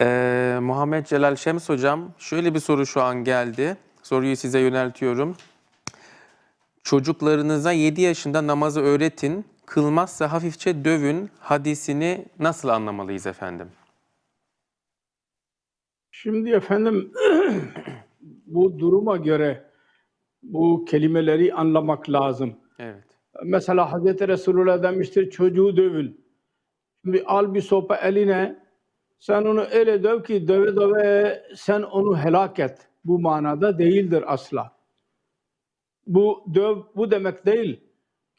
Ee, Muhammed Celal Şems hocam şöyle bir soru şu an geldi. Soruyu size yöneltiyorum. Çocuklarınıza 7 yaşında namazı öğretin, kılmazsa hafifçe dövün hadisini nasıl anlamalıyız efendim? Şimdi efendim bu duruma göre bu kelimeleri anlamak lazım. Evet. Mesela Hazreti Resulullah demiştir çocuğu dövün. Şimdi al bir sopa eline sen onu öyle döv ki döve döve sen onu helak et. Bu manada değildir asla. Bu döv bu demek değil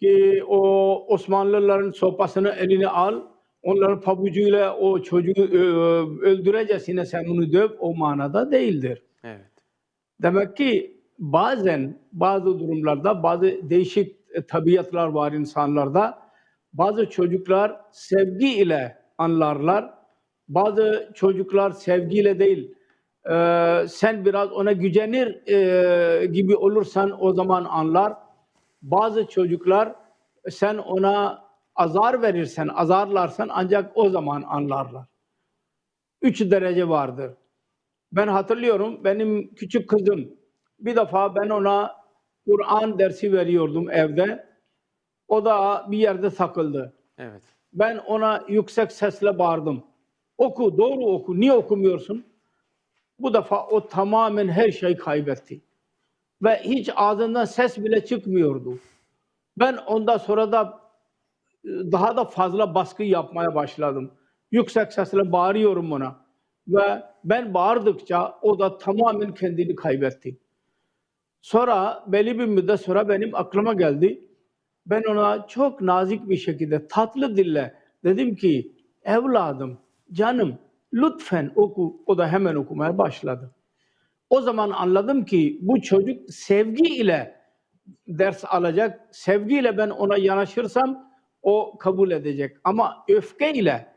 ki o Osmanlıların sopasını eline al, onların pabucuyla o çocuğu ö, öldürecesine sen onu döv o manada değildir. Evet. Demek ki bazen bazı durumlarda bazı değişik e, tabiatlar var insanlarda. Bazı çocuklar sevgi ile anlarlar. Bazı çocuklar sevgiyle değil. Ee, sen biraz ona gücenir e, gibi olursan o zaman anlar. Bazı çocuklar sen ona azar verirsen, azarlarsan ancak o zaman anlarlar. Üç derece vardır. Ben hatırlıyorum benim küçük kızım bir defa ben ona Kur'an dersi veriyordum evde. O da bir yerde takıldı. Evet. Ben ona yüksek sesle bağırdım. Oku, doğru oku. Niye okumuyorsun? Bu defa o tamamen her şeyi kaybetti. Ve hiç ağzından ses bile çıkmıyordu. Ben ondan sonra da e, daha da fazla baskı yapmaya başladım. Yüksek sesle bağırıyorum ona. Ve ben bağırdıkça o da tamamen kendini kaybetti. Sonra belli bir müddet sonra benim aklıma geldi. Ben ona çok nazik bir şekilde tatlı dille dedim ki evladım, canım lütfen oku. O da hemen okumaya başladı. O zaman anladım ki bu çocuk sevgi ile ders alacak. Sevgiyle ben ona yanaşırsam o kabul edecek. Ama öfkeyle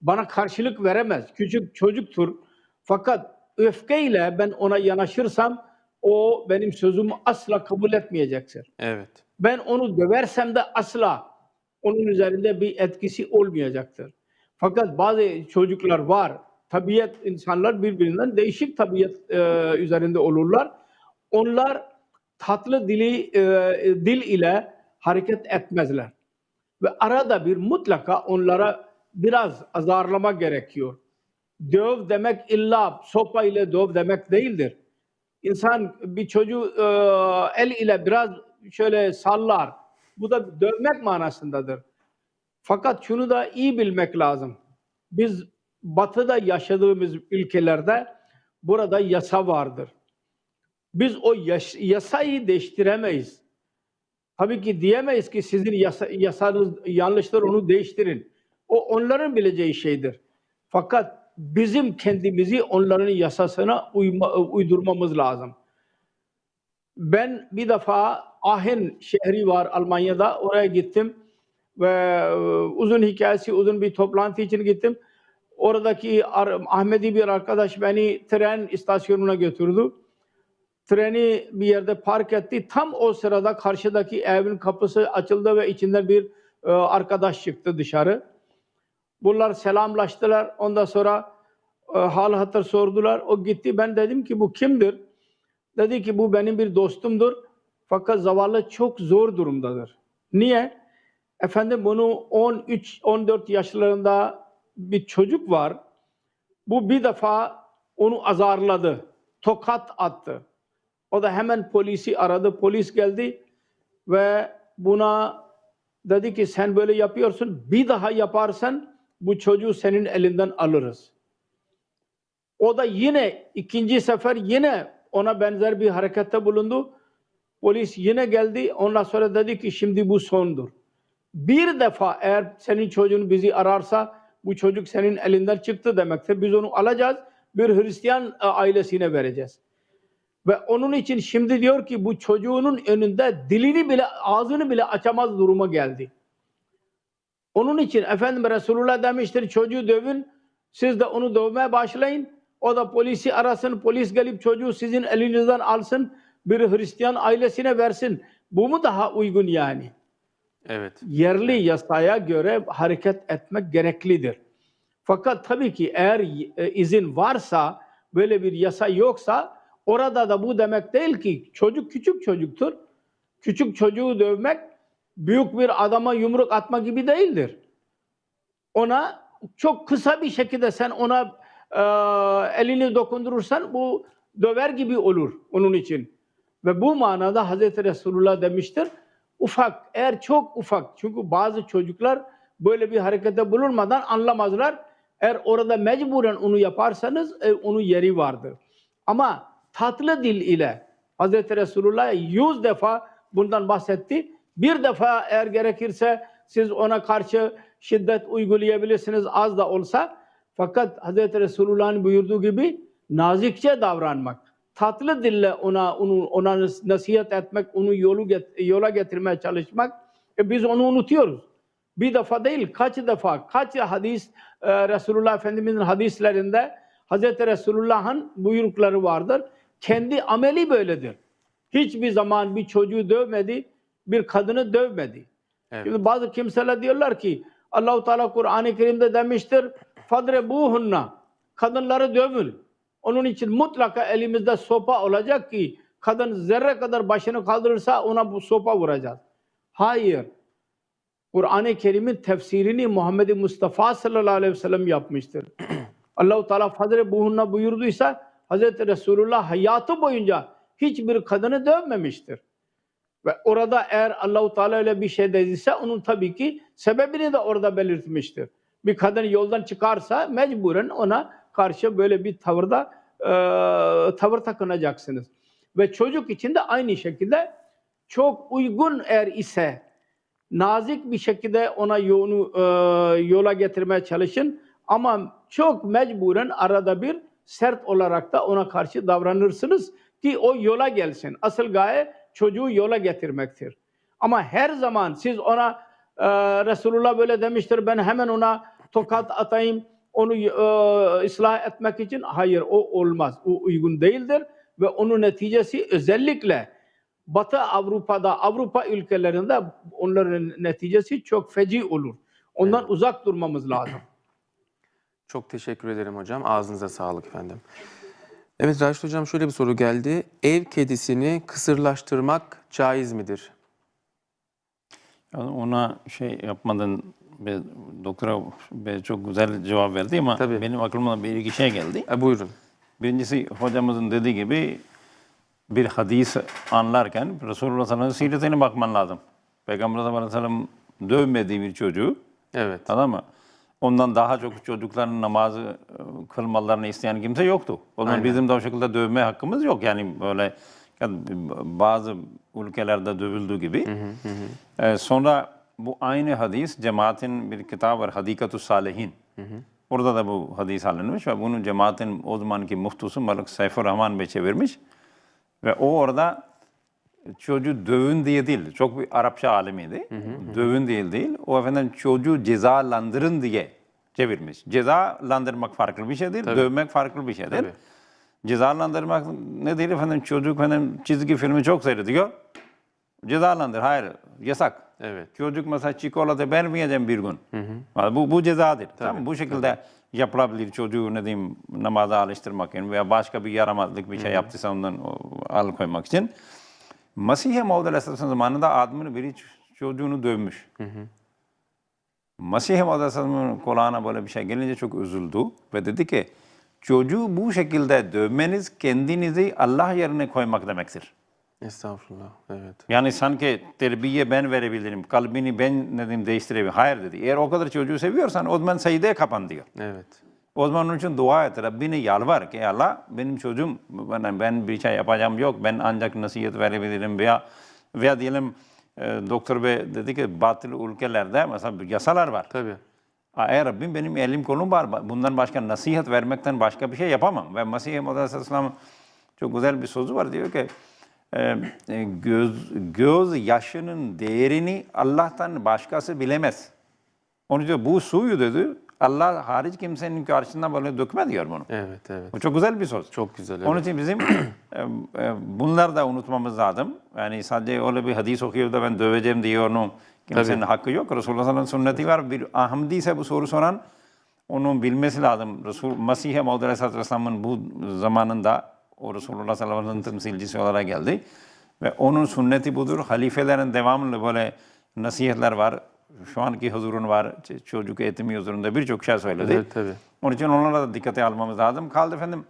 bana karşılık veremez. Küçük çocuktur. Fakat öfkeyle ben ona yanaşırsam o benim sözümü asla kabul etmeyecektir. Evet. Ben onu döversem de asla onun üzerinde bir etkisi olmayacaktır. Fakat bazı çocuklar var. Tabiat insanlar birbirinden değişik tabiat e, üzerinde olurlar. Onlar tatlı dili e, dil ile hareket etmezler. Ve arada bir mutlaka onlara biraz azarlama gerekiyor. Döv demek illa sopa ile döv demek değildir. İnsan bir çocuğu e, el ile biraz şöyle sallar. Bu da dövmek manasındadır. Fakat şunu da iyi bilmek lazım. Biz batıda yaşadığımız ülkelerde burada yasa vardır. Biz o yaş- yasayı değiştiremeyiz. Tabii ki diyemeyiz ki sizin yasa, yasanız yanlıştır onu değiştirin. O onların bileceği şeydir. Fakat bizim kendimizi onların yasasına uyma, uydurmamız lazım. Ben bir defa Aachen şehri var Almanya'da. Oraya gittim ve e, uzun hikayesi uzun bir toplantı için gittim. Oradaki Ahmedi bir arkadaş beni tren istasyonuna götürdü. Treni bir yerde park etti. Tam o sırada karşıdaki evin kapısı açıldı ve içinden bir e, arkadaş çıktı dışarı. Bunlar selamlaştılar. Ondan sonra e, hal hatır sordular. O gitti. Ben dedim ki bu kimdir? Dedi ki bu benim bir dostumdur. Fakat zavallı çok zor durumdadır. Niye? Efendim bunu 13-14 yaşlarında bir çocuk var. Bu bir defa onu azarladı. Tokat attı. O da hemen polisi aradı. Polis geldi ve buna dedi ki sen böyle yapıyorsun. Bir daha yaparsan bu çocuğu senin elinden alırız. O da yine ikinci sefer yine ona benzer bir harekette bulundu. Polis yine geldi. Ondan sonra dedi ki şimdi bu sondur. Bir defa eğer senin çocuğun bizi ararsa bu çocuk senin elinden çıktı demektir. Biz onu alacağız. Bir Hristiyan e, ailesine vereceğiz. Ve onun için şimdi diyor ki bu çocuğunun önünde dilini bile ağzını bile açamaz duruma geldi. Onun için Efendim Resulullah demiştir çocuğu dövün siz de onu dövmeye başlayın. O da polisi arasın polis gelip çocuğu sizin elinizden alsın bir Hristiyan ailesine versin. Bu mu daha uygun yani? Evet. Yerli yasaya göre hareket etmek gereklidir. Fakat tabii ki eğer e, izin varsa, böyle bir yasa yoksa orada da bu demek değil ki çocuk küçük çocuktur. Küçük çocuğu dövmek büyük bir adama yumruk atma gibi değildir. Ona çok kısa bir şekilde sen ona e, elini dokundurursan bu döver gibi olur onun için. Ve bu manada Hazreti Resulullah demiştir. Ufak, eğer çok ufak. Çünkü bazı çocuklar böyle bir harekete bulunmadan anlamazlar. Eğer orada mecburen onu yaparsanız e, onun yeri vardır. Ama tatlı dil ile Hazreti Resulullah yüz defa bundan bahsetti. Bir defa eğer gerekirse siz ona karşı şiddet uygulayabilirsiniz az da olsa. Fakat Hazreti Resulullah'ın buyurduğu gibi nazikçe davranmak, tatlı dille ona onu ona nasihat etmek, onu yolu get- yola getirmeye çalışmak. E biz onu unutuyoruz. Bir defa değil, kaç defa, kaç hadis e, Resulullah Efendimiz'in hadislerinde Hazreti Resulullah'ın buyrukları vardır. Kendi ameli böyledir. Hiçbir zaman bir çocuğu dövmedi, bir kadını dövmedi. Evet. Şimdi bazı kimseler diyorlar ki Allahu Teala Kur'an-ı Kerim'de demiştir. Fadrebuhunna. Kadınları dövün. Onun için mutlaka elimizde sopa olacak ki kadın zerre kadar başını kaldırırsa ona bu sopa vuracağız. Hayır. Kur'an-ı Kerim'in tefsirini Muhammed Mustafa sallallahu aleyhi ve sellem yapmıştır. Allahu Teala fadrebuhunna buyurduysa Hazreti Resulullah hayatı boyunca hiçbir kadını dövmemiştir. Ve orada eğer Allahu Teala öyle bir şey dediyse onun tabii ki sebebini de orada belirtmiştir. Bir kadın yoldan çıkarsa mecburen ona karşı böyle bir tavırda e, tavır takınacaksınız. Ve çocuk için de aynı şekilde çok uygun eğer ise nazik bir şekilde ona yolu, e, yola getirmeye çalışın. Ama çok mecburen arada bir sert olarak da ona karşı davranırsınız ki o yola gelsin. Asıl gaye çocuğu yola getirmektir. Ama her zaman siz ona e, Resulullah böyle demiştir ben hemen ona tokat atayım onu e, ıslah etmek için hayır o olmaz. O uygun değildir ve onun neticesi özellikle Batı Avrupa'da, Avrupa ülkelerinde onların neticesi çok feci olur. Ondan uzak durmamız lazım. Çok teşekkür ederim hocam. Ağzınıza sağlık efendim. Evet Raşit hocam şöyle bir soru geldi. Ev kedisini kısırlaştırmak caiz midir? Yani ona şey yapmadan be, doktora be, çok güzel cevap verdi ama Tabii. benim aklıma bir iki şey geldi. E, buyurun. Birincisi hocamızın dediği gibi bir hadis anlarken Resulullah sallallahu aleyhi ve sellem'in siretine bakman lazım. Peygamber sallallahu aleyhi ve sellem dövmediği bir çocuğu Evet. tamam mı? Ondan daha çok çocukların namazı e, kılmalarını isteyen kimse yoktu. O zaman bizim de o şekilde dövme hakkımız yok. Yani böyle yani bazı ülkelerde dövüldüğü gibi. Ee, sonra bu aynı hadis cemaatin bir kitabı var Hadikatu Salihin. Orada da bu hadis alınmış ve bunu cemaatin o zamanki muftusu Malik Seyfur Rahman Bey çevirmiş. Ve o orada çocuğu dövün diye değil, çok bir Arapça alimiydi. Dövün diye değil, o efendim çocuğu cezalandırın diye çevirmiş. Cezalandırmak farklı bir şeydir, dövmek farklı bir şeydir. Tabii. Cezalandırmak ne değil efendim çocuk efendim çizgi filmi çok seyrediyor. Cezalandır, hayır, yasak. Evet. Çocuk mesela çikolata vermeyeceğim bir gün. Bu, bu cezadır. Tamam mı? Bu şekilde yapılabilir çocuğu ne diyeyim namaza alıştırmak için veya başka bir yaramazlık bir şey yaptıysa ondan alıkoymak için. Mesih-i Maud Aleyhisselam zamanında adamın biri çocuğunu dövmüş. Mesih-i Maud Aleyhisselam'ın kulağına böyle bir şey gelince çok üzüldü ve dedi ki çocuğu bu şekilde dövmeniz kendinizi Allah yerine koymak demektir. Estağfurullah. Evet. Yani sanki terbiye ben verebilirim, kalbini ben diyeyim değiştirebilirim. Hayır dedi. Eğer o kadar çocuğu seviyorsan o zaman secdeye kapan diyor. Evet. O zaman onun için dua et. Rabbine yalvar ki Allah benim çocuğum ben, ben bir şey yapacağım yok. Ben ancak nasihat verebilirim veya veya diyelim e, doktor bey dedi ki batıl ülkelerde mesela yasalar var. Tabii. Ey Rabbim benim elim kolum var. Bundan başka nasihat vermekten başka bir şey yapamam. Ve Mesih-i Muhammed Aleyhisselam çok güzel bir sözü var. Diyor ki göz, göz yaşının değerini Allah'tan başkası bilemez. Onu diyor bu suyu dedi Allah hariç kimsenin karşısında böyle dökme diyor bunu. Evet, evet. Bu çok güzel bir söz. Çok güzel. Onun Evet. için bizim e, e, bunlar da unutmamız lazım. Yani sadece öyle bir hadis okuyor da ben döveceğim diye onu kimsenin Tabii. hakkı yok. Resulullah sallallahu aleyhi ve sellem sünneti var. Bir ahmdi ise bu soru soran onun bilmesi lazım. Resul Mesih Maud Aleyhisselatü Vesselam'ın bu zamanında o Resulullah sallallahu aleyhi ve sellem temsilcisi olarak geldi. Ve onun sünneti budur. Halifelerin devamlı böyle nasihatler var. Şu anki huzurun var. Çocuk eğitimi huzurunda birçok şey söyledi. Evet tabii. Onun için onlara da dikkate almamız lazım. Kaldı efendim